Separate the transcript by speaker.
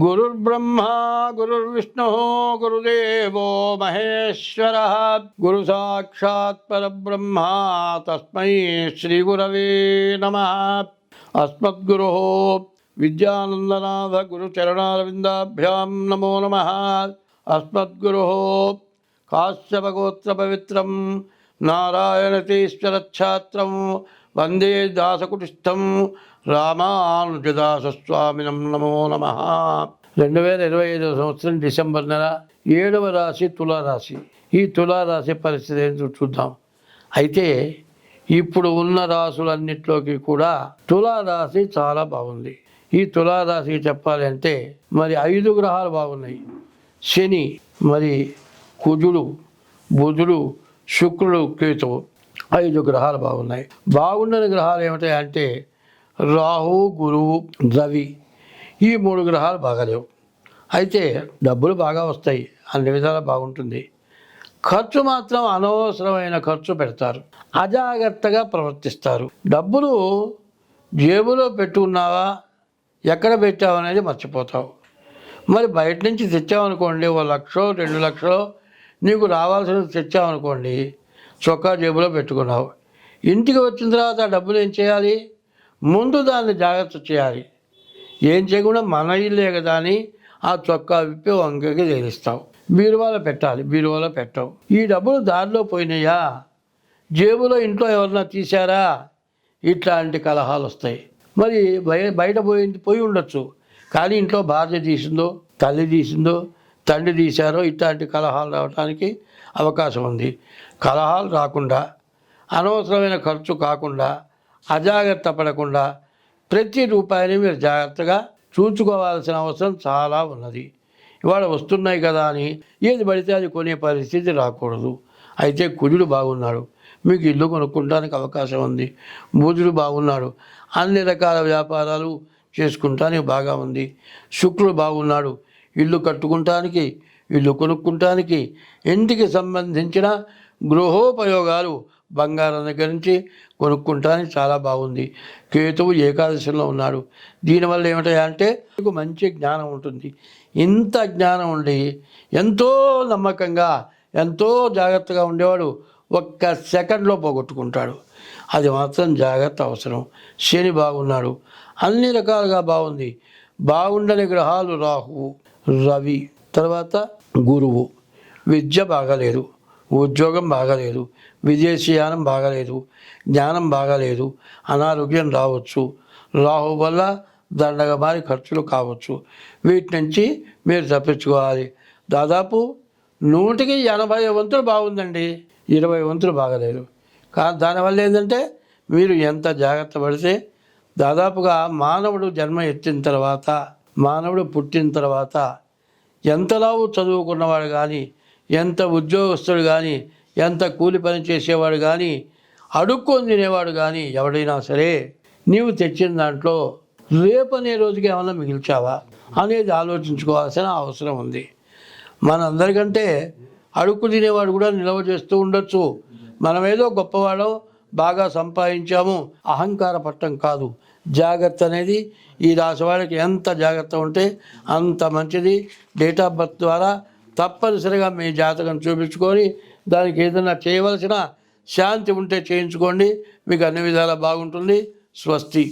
Speaker 1: गुरुर्ब्रह्मा गुरुर्विष्णुः गुरुदेवो महेश्वरः गुरुसाक्षात् परब्रह्मा तस्मै श्रीगुरवे नमः अस्मद्गुरोः विद्यानन्दनाथगुरुचरणारविन्दाभ्यां नमो नमः अस्मद्गुरोः काश्यपगोत्रपवित्रं नारायणतीश्वरच्छात्रं वन्दे दासकुटिस्थं రామానుజదాసస్వామినం నమో నమ
Speaker 2: రెండు వేల ఇరవై ఐదవ సంవత్సరం డిసెంబర్ నెల ఏడవ రాశి తులారాశి ఈ తులారాశి పరిస్థితి ఏంటో చూద్దాం అయితే ఇప్పుడు ఉన్న రాసులన్నిట్లోకి కూడా తులారాశి చాలా బాగుంది ఈ తులారాశికి చెప్పాలి అంటే మరి ఐదు గ్రహాలు బాగున్నాయి శని మరి కుజుడు బుధుడు శుక్రుడు కేతువు ఐదు గ్రహాలు బాగున్నాయి బాగుండని గ్రహాలు ఏమిటాయి అంటే రాహు గురువు రవి ఈ మూడు గ్రహాలు బాగలేవు అయితే డబ్బులు బాగా వస్తాయి అన్ని విధాలు బాగుంటుంది ఖర్చు మాత్రం అనవసరమైన ఖర్చు పెడతారు అజాగ్రత్తగా ప్రవర్తిస్తారు డబ్బులు జేబులో పెట్టుకున్నావా ఎక్కడ పెట్టావు అనేది మర్చిపోతావు మరి బయట నుంచి తెచ్చావనుకోండి ఓ లక్షో రెండు లక్షలో నీకు రావాల్సినది తెచ్చావనుకోండి చొక్కా జేబులో పెట్టుకున్నావు ఇంటికి వచ్చిన తర్వాత డబ్బులు ఏం చేయాలి ముందు దాన్ని జాగ్రత్త చేయాలి ఏం చేయకుండా మన ఇల్లే కదా అని ఆ చొక్కా విప్పి వంకకి తెలుస్తావు బీరువాలో పెట్టాలి బీరువాలో పెట్టవు ఈ డబ్బులు దారిలో పోయినాయా జేబులో ఇంట్లో ఎవరన్నా తీశారా ఇట్లాంటి కలహాలు వస్తాయి మరి బయ బయట పోయింది పోయి ఉండొచ్చు కానీ ఇంట్లో భార్య తీసిందో తల్లి తీసిందో తండ్రి తీశారో ఇట్లాంటి కలహాలు రావడానికి అవకాశం ఉంది కలహాలు రాకుండా అనవసరమైన ఖర్చు కాకుండా అజాగ్రత్త పడకుండా ప్రతి రూపాయిని మీరు జాగ్రత్తగా చూసుకోవాల్సిన అవసరం చాలా ఉన్నది ఇవాళ వస్తున్నాయి కదా అని ఏది పడితే అది కొనే పరిస్థితి రాకూడదు అయితే కుజుడు బాగున్నాడు మీకు ఇల్లు కొనుక్కోడానికి అవకాశం ఉంది బుధుడు బాగున్నాడు అన్ని రకాల వ్యాపారాలు చేసుకుంటానికి బాగా ఉంది శుక్రుడు బాగున్నాడు ఇల్లు కట్టుకుంటానికి ఇల్లు కొనుక్కుంటానికి ఇంటికి సంబంధించిన గృహోపయోగాలు బంగారం దగ్గర నుంచి కొనుక్కుంటానికి చాలా బాగుంది కేతువు ఏకాదశంలో ఉన్నాడు దీనివల్ల ఏమిటయా అంటే మీకు మంచి జ్ఞానం ఉంటుంది ఇంత జ్ఞానం ఉండి ఎంతో నమ్మకంగా ఎంతో జాగ్రత్తగా ఉండేవాడు ఒక్క సెకండ్లో పోగొట్టుకుంటాడు అది మాత్రం జాగ్రత్త అవసరం శని బాగున్నాడు అన్ని రకాలుగా బాగుంది బాగుండని గ్రహాలు రాహువు రవి తర్వాత గురువు విద్య బాగలేదు ఉద్యోగం బాగలేదు విదేశీయానం బాగలేదు జ్ఞానం బాగలేదు అనారోగ్యం రావచ్చు రాహు వల్ల దండగా మారి ఖర్చులు కావచ్చు వీటి నుంచి మీరు తప్పించుకోవాలి దాదాపు నూటికి ఎనభై వంతులు బాగుందండి ఇరవై వంతులు బాగలేదు కానీ దానివల్ల ఏంటంటే మీరు ఎంత జాగ్రత్త పడితే దాదాపుగా మానవుడు జన్మ ఎత్తిన తర్వాత మానవుడు పుట్టిన తర్వాత ఎంతలావు చదువుకున్నవాడు కానీ ఎంత ఉద్యోగస్తుడు కానీ ఎంత కూలి పని చేసేవాడు కానీ అడుక్కొని తినేవాడు కానీ ఎవడైనా సరే నీవు తెచ్చిన దాంట్లో రేపనే రోజుకి ఏమైనా మిగిల్చావా అనేది ఆలోచించుకోవాల్సిన అవసరం ఉంది మనందరికంటే అడుక్కు తినేవాడు కూడా నిల్వ చేస్తూ ఉండొచ్చు మనమేదో గొప్పవాళ్ళం బాగా సంపాదించాము అహంకార పట్టం కాదు జాగ్రత్త అనేది ఈ రాశి వాళ్ళకి ఎంత జాగ్రత్త ఉంటే అంత మంచిది డేట్ ఆఫ్ బర్త్ ద్వారా తప్పనిసరిగా మీ జాతకం చూపించుకొని దానికి ఏదైనా చేయవలసిన శాంతి ఉంటే చేయించుకోండి మీకు అన్ని విధాలా బాగుంటుంది స్వస్తి